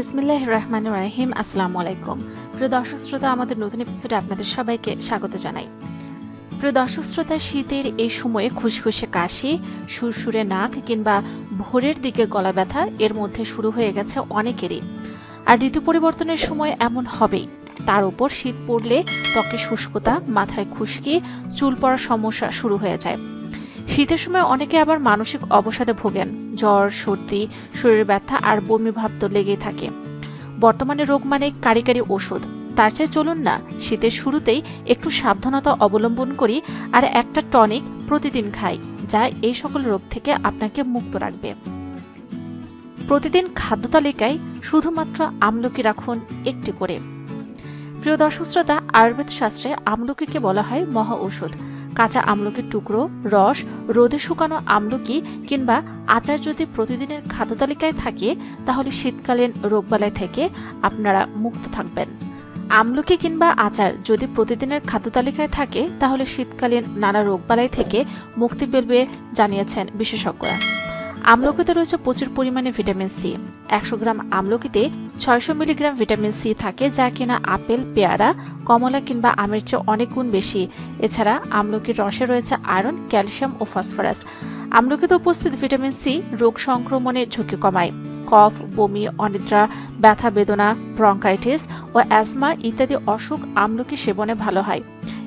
বিসমিল্লাহ রহমান রাহিম আসসালামু আলাইকুম প্রিয় দর্শক শ্রোতা, আমাদের নতুন এপিসোডে আপনাদের সবাইকে স্বাগত জানাই। প্রিয় দর্শক শ্রোতা, শীতের এই সময়ে খুশখুশে কাশি, সুরসুরে নাক কিংবা ভোরের দিকে গলা ব্যথা, এর মধ্যে শুরু হয়ে গেছে অনেকেরই। আর ঋতু পরিবর্তনের সময় এমন হবেই। তার উপর শীত পড়লে ত্বকে শুষ্কতা, মাথায় খুশকি, চুল পড়ার সমস্যা শুরু হয়ে যায়। শীতের সময় অনেকে আবার মানসিক অবসাদে ভোগেন। জ্বর, সর্দি, শরীরের ব্যথা আর বমি ভাব তো লেগেই থাকে। বর্তমানে রোগ মানে কারি কারি ওষুধ। তার চেয়ে চলুন না, শীতের শুরুতেই একটু সাবধানতা অবলম্বন করি আর একটা টনিক প্রতিদিন খাই, যা এই সকল রোগ থেকে আপনাকে মুক্ত রাখবে। প্রতিদিন খাদ্য তালিকায় শুধুমাত্র আমলকি রাখুন একটি করে। প্রিয় দর্শক শ্রোতা, আয়ুর্বেদ শাস্ত্রে আমলকিকে বলা হয় মহা ঔষধ কাঁচা আমলকির টুকরো, রস, রোদে শুকানো আমলকি কিংবা আচার যদি প্রতিদিনের খাদ্য তালিকায় থাকে, তাহলে শীতকালীন রোগবালাই থেকে আপনারা মুক্ত থাকবেন। আমলকি কিংবা আচার যদি প্রতিদিনের খাদ্য তালিকায় থাকে, তাহলে শীতকালীন নানা রোগবালাই থেকে মুক্তি পেলবে, জানিয়েছেন বিশেষজ্ঞরা। আমলকিতে রয়েছে প্রচুর পরিমাণে ভিটামিন সি। একশো গ্রাম আমলকিতে ছয়শো মিলিগ্রাম ভিটামিন সি থাকে, যা কিনা আপেল, পেয়ারা, কমলা কিংবা আমের চেয়ে অনেক গুণ বেশি। এছাড়া আমলকির রসে রয়েছে আয়রন, ক্যালসিয়াম ও ফসফরাস। আমলকিতে উপস্থিত ভিটামিন সি রোগ সংক্রমণের ঝুঁকি কমায়। কফ, বমি, অনিদ্রা, ব্যথা, বেদনা, ব্রঙ্কাইটিস ও অ্যাজমা ইত্যাদি অসুখ আমলকি সেবনে ভালো হয়।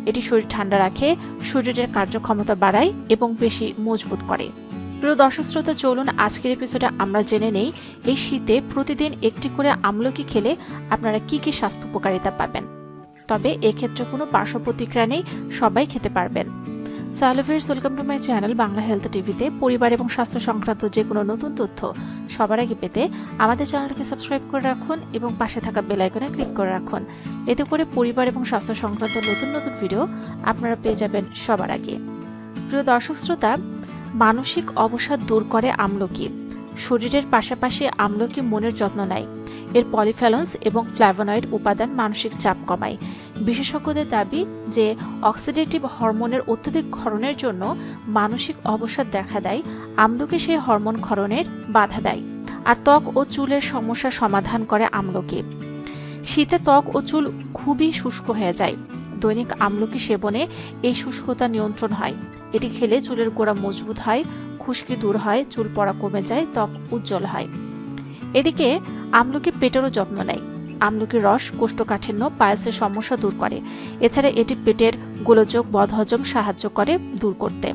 এটি শরীর ঠান্ডা রাখে, শরীরের কার্যক্ষমতা বাড়ায় এবং বেশি মজবুত করে। প্রিয় দর্শক শ্রোতা, চলুন আজকের এপিসোডে আমরা জেনে নেই, এই শীতে প্রতিদিন একটি করে আমলকি খেলে আপনারা কি কি স্বাস্থ্য উপকারিতা পাবেন। তবে এক্ষেত্রে কোনো পার্শ্ব প্রতিক্রিয়া নেই, সবাই খেতে পারবেন। সালোভিয়ার্স welcome to my channel Bangla health টিভিতে পরিবার এবং স্বাস্থ্য সংক্রান্ত যে কোনো নতুন তথ্য সবার আগে পেতে আমাদের চ্যানেলটিকে সাবস্ক্রাইব করে রাখুন এবং পাশে থাকা বেল আইকনে ক্লিক করে রাখুন। এতে করে পরিবার এবং স্বাস্থ্য সংক্রান্ত নতুন নতুন ভিডিও আপনারা পেয়ে যাবেন সবার আগে। প্রিয় দর্শক শ্রোতা মানসিক অবসাদ দূর করে আমলকি। শরীরের পাশাপাশি আমলকি মনের যত্ন নেয়। এর পলিফ্যালন্স এবং ফ্ল্যাভোনয়েড উপাদান মানসিক চাপ কমায়। বিশেষজ্ঞদের দাবি যে, অক্সিডেটিভ হরমোনের অত্যধিক ক্ষরণের জন্য মানসিক অবসাদ দেখা দেয়, আমলকি সেই হরমোন ক্ষরণের বাধা দেয় আর ত্বক ও চুলের সমস্যা সমাধান করে আমলকি। শীতে ত্বক ও চুল খুবই শুষ্ক হয়ে যায়। দৈনিক আমলকি সেবনে এই শুষ্কতা নিয়ন্ত্রণ হয়। এটি খেলে চুলের গোড়া মজবুত হয়, খুশকি দূর হয়, চুল পড়া কমে যায়, ত্বক উজ্জ্বল হয়। এদিকে, আমলকি পেটেরও যত্ন নেয়। আমলকির রস, কোষ্ঠকাঠিন্য, পায়াসের সমস্যা দূর করে। এছাড়া এটি পেটের গোলযোগ, বদহজম সাহায্য করে দূর করতে।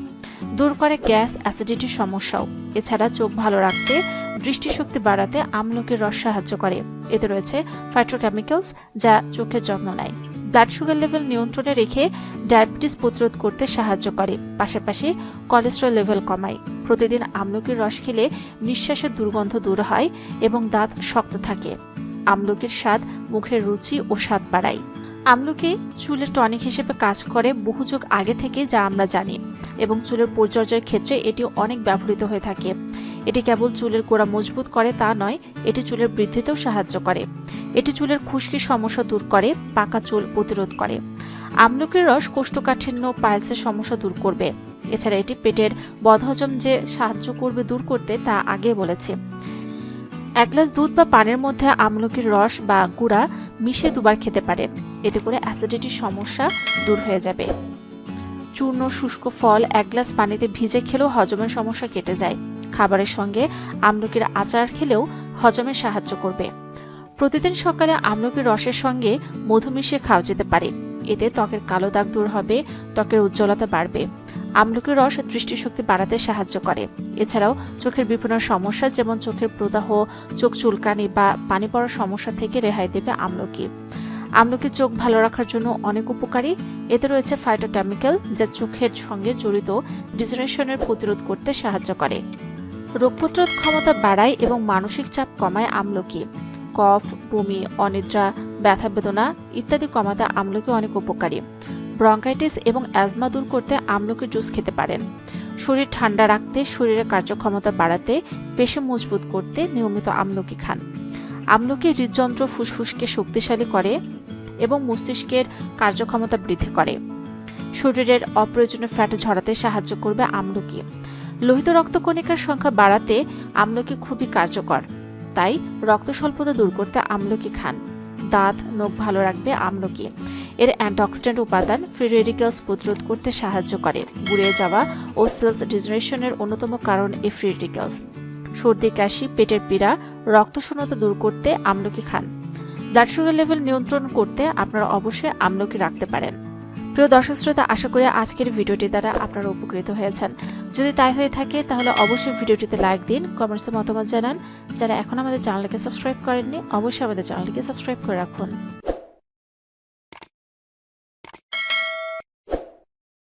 দূর করে গ্যাস, অ্যাসিডিটির সমস্যাও। এছাড়া চোখ ভালো রাখতে, দৃষ্টিশক্তি বাড়াতে আমলকির রস সাহায্য করে। এতে রয়েছে ফাইট্রোকেমিক্যালস যা চোখের যত্ন নেয়। ব্লাড সুগার লেভেল নিয়ন্ত্রণে রেখে ডায়াবেটিস প্রতিরোধ করতে সাহায্য করে। পাশাপাশি কোলেস্ট্রল লেভেল কমায়। প্রতিদিন আমলকির রস খেলে নিঃশ্বাসের দুর্গন্ধ দূর হয় এবং দাঁত শক্ত থাকে। আমলকির স্বাদ, মুখের রুচি ও স্বাদ বাড়ায়। আমলকি চুলের টনিক হিসেবে কাজ করে বহু যুগ আগে থেকে যা আমরা জানি এবং চুলের পরিচর্যার ক্ষেত্রে এটি অনেক ব্যবহৃত হয়ে থাকে। এটি কেবল চুলের গোড়া মজবুত করে তা নয়, এটি চুলের বৃদ্ধিতেও সাহায্য করে। এটি চুলের খুশকির সমস্যা দূর করে, পাকা চুল প্রতিরোধ করে। আমলকির রস কোষ্ঠকাঠিন্য পায়েসের সমস্যা দূর করবে। এছাড়া এটি পেটের বদহজম যে সাহায্য করবে দূর করতে, তা আগে বলেছে। এক গ্লাস দুধ বা পানের মধ্যে আমলকির রস বা গুঁড়া মিশে দুবার খেতে পারেন এতে করে অ্যাসিডিটির সমস্যা দূর হয়ে যাবে। চূর্ণ শুষ্ক ফল এক গ্লাস পানিতে ভিজে খেলেও হজমের সমস্যা কেটে যায়। খাবারের সঙ্গে আমলকির আচার খেলেও হজমে সাহায্য করবে। প্রতিদিন সকালে আমলকির রসের সঙ্গে মধু মিশিয়ে খাওয়া যেতে পারে। এতে ত্বকের কালো দাগ দূর হবে, ত্বকের উজ্জ্বলতা বাড়বে। আমলকির রস দৃষ্টিশক্তি বাড়াতে সাহায্য করে। এছাড়াও চোখের বিভিন্ন সমস্যা, যেমন চোখের প্রদাহ, চোখ চুলকানি বা পানি পড়ার সমস্যা থেকে রেহাই দেবে আমলকি। আমলকি চোখ ভালো রাখার জন্য অনেক উপকারী। এতে রয়েছে ফাইটোকেমিক্যাল যা চোখের সঙ্গে জড়িত ডিজেনারেশনের প্রতিরোধ করতে সাহায্য করে। রোগ প্রতিরোধ ক্ষমতা বাড়ায় এবং মানসিক চাপ কমায় আমলকি। কফ, বমি, অনিদ্রা, ব্যথা বেদনা ইত্যাদি কমাতে আমলকি অনেক উপকারী। ব্রঙ্কাইটিস এবং অ্যাজমা দূর করতে আমলকির জুস খেতে পারেন। শরীর ঠান্ডা রাখতে, শরীরের কার্যক্ষমতা বাড়াতে, পেশি মজবুত করতে নিয়মিত আমলকি খান। আমলকি হৃদযন্ত্র ফুসফুসকে শক্তিশালী করে এবং মস্তিষ্কের কার্যক্ষমতা বৃদ্ধি করে। শরীরের অপ্রয়োজনীয় ফ্যাট ঝরাতে সাহায্য করবে আমলকি। লোহিত রক্তকণিকার সংখ্যা বাড়াতে আমলকি খুবই কার্যকর। তাই রক্ত স্বল্পতা দূর করতে আমলকি খান। দাঁত, নখ ভালো রাখবে আমলকি। এর অ্যান্টিঅক্সিডেন্ট উপাদান ফ্রি রেডিক্যালস প্রতিরোধ করতে সাহায্য করে। গুড়িয়ে যাওয়া ও সেলস ডিজেনারেশনের অন্যতম কারণ এই ফ্রি রেডিক্যালস সর্দি, কাশি, পেটের পীড়া, রক্তশূন্যতা দূর করতে আমলকি খান। ব্লাড সুগার লেভেল নিয়ন্ত্রণ করতে আপনারা অবশ্যই আমলকি রাখতে পারেন। প্রিয় দর্শক শ্রোতা, আশা করি আজকের ভিডিওটি দ্বারা আপনারা উপকৃত হয়েছেন। যদি তাই হয়ে থাকে, তাহলে অবশ্যই ভিডিওটিতে লাইক দিন কমেন্টসে মতামত জানান। যারা এখন আমাদের চ্যানেলকে সাবস্ক্রাইব করেননি, অবশ্যই আমাদের চ্যানেলকে সাবস্ক্রাইব করে রাখুন।